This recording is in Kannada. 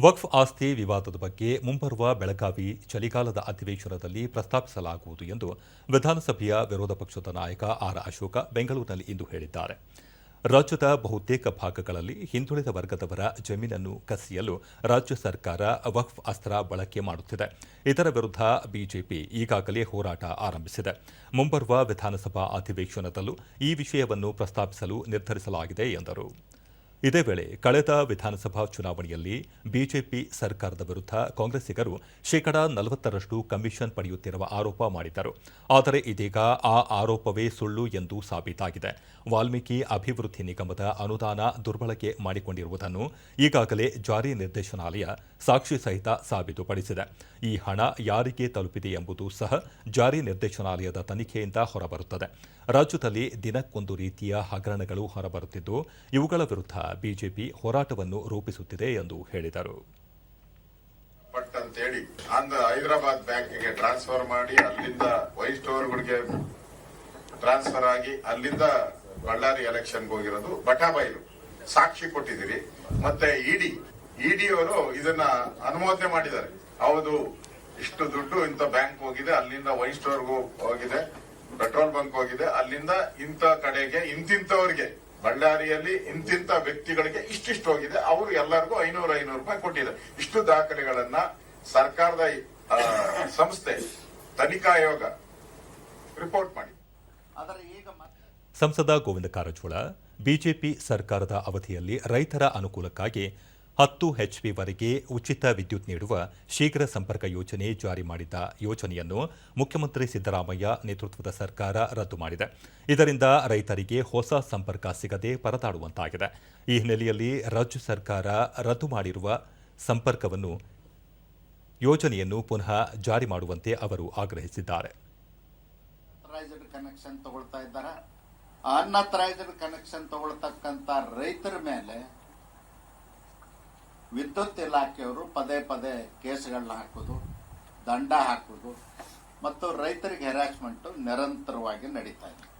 ವಕ್ಫ್ ಆಸ್ತಿ ವಿವಾದದ ಬಗ್ಗೆ ಮುಂಬರುವ ಬೆಳಗಾವಿ ಚಳಿಗಾಲದ ಅಧಿವೇಶನದಲ್ಲಿ ಪ್ರಸ್ತಾಪಿಸಲಾಗುವುದು ಎಂದು ವಿಧಾನಸಭೆಯ ವಿರೋಧ ಪಕ್ಷದ ನಾಯಕ ಆರ್ ಅಶೋಕ ಬೆಂಗಳೂರಿನಲ್ಲಿ ಇಂದು ಹೇಳಿದ್ದಾರೆ. ರಾಜ್ಯದ ಬಹುತೇಕ ಭಾಗಗಳಲ್ಲಿ ಹಿಂದುಳಿದ ವರ್ಗದವರ ಜಮೀನನ್ನು ಕಸಿಯಲು ರಾಜ್ಯ ಸರ್ಕಾರ ವಕ್ಫ್ ಅಸ್ತ್ರ ಬಳಕೆ ಮಾಡುತ್ತಿದೆ. ಇದರ ವಿರುದ್ಧ ಬಿಜೆಪಿ ಈಗಾಗಲೇ ಹೋರಾಟ ಆರಂಭಿಸಿದೆ. ಮುಂಬರುವ ವಿಧಾನಸಭಾ ಅಧಿವೇಶನದಲ್ಲೂ ಈ ವಿಷಯವನ್ನು ಪ್ರಸ್ತಾಪಿಸಲು ನಿರ್ಧರಿಸಲಾಗಿದೆ ಎಂದರು. ಇದೇ ವೇಳೆ ಕಳೆದ ವಿಧಾನಸಭಾ ಚುನಾವಣೆಯಲ್ಲಿ ಬಿಜೆಪಿ ಸರ್ಕಾರದ ವಿರುದ್ಧ ಕಾಂಗ್ರೆಸ್ಸಿಗರು ಶೇಕಡಾ ನಲವತ್ತರಷ್ಟು ಕಮಿಷನ್ ಪಡೆಯುತ್ತಿರುವ ಆರೋಪ ಮಾಡಿದ್ದರು. ಆದರೆ ಇದೀಗ ಆ ಆರೋಪವೇ ಸುಳ್ಳು ಎಂದು ಸಾಬೀತಾಗಿದೆ. ವಾಲ್ಮೀಕಿ ಅಭಿವೃದ್ಧಿ ನಿಗಮದ ಅನುದಾನ ದುರ್ಬಳಕೆ ಮಾಡಿಕೊಂಡಿರುವುದನ್ನು ಈಗಾಗಲೇ ಜಾರಿ ನಿರ್ದೇಶನಾಲಯ ಸಾಕ್ಷಿ ಸಹಿತ ಸಾಬೀತುಪಡಿಸಿದೆ. ಈ ಹಣ ಯಾರಿಗೆ ತಲುಪಿದೆ ಎಂಬುದು ಸಹ ಜಾರಿ ನಿರ್ದೇಶನಾಲಯದ ತನಿಖೆಯಿಂದ ಹೊರಬರುತ್ತದೆ. ರಾಜ್ಯದಲ್ಲಿ ದಿನಕ್ಕೊಂದು ರೀತಿಯ ಹಗರಣಗಳು ಹೊರಬರುತ್ತಿದ್ದು, ಇವುಗಳ ವಿರುದ್ಧ ಬಿಜೆಪಿ ಹೋರಾಟವನ್ನು ರೂಪಿಸುತ್ತಿದೆ ಎಂದು ಹೇಳಿದರು. ಪಟ್ ಅಂತೇಳಿ ಅಂದ ಹೈದರಾಬಾದ್ ಬ್ಯಾಂಕಿಗೆ ಟ್ರಾನ್ಸ್ಫರ್ ಮಾಡಿ ಅಲ್ಲಿಂದ ವೈ ಸ್ಟೋರ್ಗಳಿಗೆ ಟ್ರಾನ್ಸ್ಫರ್ ಆಗಿ ಅಲ್ಲಿಂದ ಬಳ್ಳಾರಿ ಎಲೆಕ್ಷನ್ ಹೋಗಿರೋದು ಬಟಾಬೈಲು. ಸಾಕ್ಷಿ ಕೊಟ್ಟಿದ್ದೀರಿ. ಮತ್ತೆ ಇಡಿ ಇಡಿ ಅವರು ಇದನ್ನ ಅನುಮೋದನೆ ಮಾಡಿದ್ದಾರೆ. ಹೌದು, ಇಷ್ಟು ದುಡ್ಡು ಇಂಥ ಬ್ಯಾಂಕ್ ಹೋಗಿದೆ, ಅಲ್ಲಿಂದ ವೈ ಸ್ಟೋರ್ಗೂ ಹೋಗಿದೆ. ಪೆಟ್ರೋಲ್ ಬಂಕ್ ಹೋಗಿದೆ ಅಲ್ಲಿಂದ ಇಂಥ ಕಡೆಗೆ ಇಂತಿಂತವರಿಗೆ ಬಳ್ಳಾರಿಯಲ್ಲಿ ಇಂತಿಂತ ವ್ಯಕ್ತಿಗಳಿಗೆ ಇಷ್ಟಿಷ್ಟು ಹೋಗಿದೆ. ಅವರು ಎಲ್ಲರಿಗೂ ಐನೂರು ಐನೂರು ರೂಪಾಯಿ ಕೊಟ್ಟಿದ್ದಾರೆ. ಇಷ್ಟು ದಾಖಲೆಗಳನ್ನ ಸರ್ಕಾರದ ಸಂಸ್ಥೆ ತನಿಖಾ ಆಯೋಗ ರಿಪೋರ್ಟ್ ಮಾಡಿ ಆದರೆ ಈಗ ಸಂಸದ ಗೋವಿಂದ ಕಾರಜೋಳ ಬಿಜೆಪಿ ಸರ್ಕಾರದ ಅವಧಿಯಲ್ಲಿ ರೈತರ ಅನುಕೂಲಕ್ಕಾಗಿ ಹತ್ತು ಎಚ್ಪಿವರೆಗೆ ಉಚಿತ ವಿದ್ಯುತ್ ನೀಡುವ ಶೀಘ್ರ ಸಂಪರ್ಕ ಯೋಜನೆ ಜಾರಿ ಮಾಡಿದ್ದ ಯೋಜನೆಯನ್ನು ಮುಖ್ಯಮಂತ್ರಿ ಸಿದ್ದರಾಮಯ್ಯ ನೇತೃತ್ವದ ಸರ್ಕಾರ ರದ್ದು ಮಾಡಿದೆ. ಇದರಿಂದ ರೈತರಿಗೆ ಹೊಸ ಸಂಪರ್ಕ ಸಿಗದೆ ಪರದಾಡುವಂತಾಗಿದೆ. ಈ ಹಿನ್ನೆಲೆಯಲ್ಲಿ ರಾಜ್ಯ ಸರ್ಕಾರ ರದ್ದು ಮಾಡಿರುವ ಸಂಪರ್ಕವನ್ನು ಯೋಜನೆಯನ್ನು ಪುನಃ ಜಾರಿ ಮಾಡುವಂತೆ ಅವರು ಆಗ್ರಹಿಸಿದ್ದಾರೆ. ಕನೆಕ್ಷನ್ ತಗೊಳ್ತಾ ಇದ್ದಾರೆ. ಕನೆಕ್ಷನ್ ತಗೊಳ್ತಕ್ಕಂಥ ರೈತರ ಮೇಲೆ ವಿದ್ಯುತ್ ಇಲಾಖೆಯವರು ಪದೇ ಪದೇ ಕೇಸ್ಗಳನ್ನ ಹಾಕೋದು ದಂಡ ಹಾಕೋದು ಮತ್ತು ರೈತರಿಗೆ ಹೆರಾಸ್ಮೆಂಟು ನಿರಂತರವಾಗಿ ನಡೀತಾ ಇದೆ.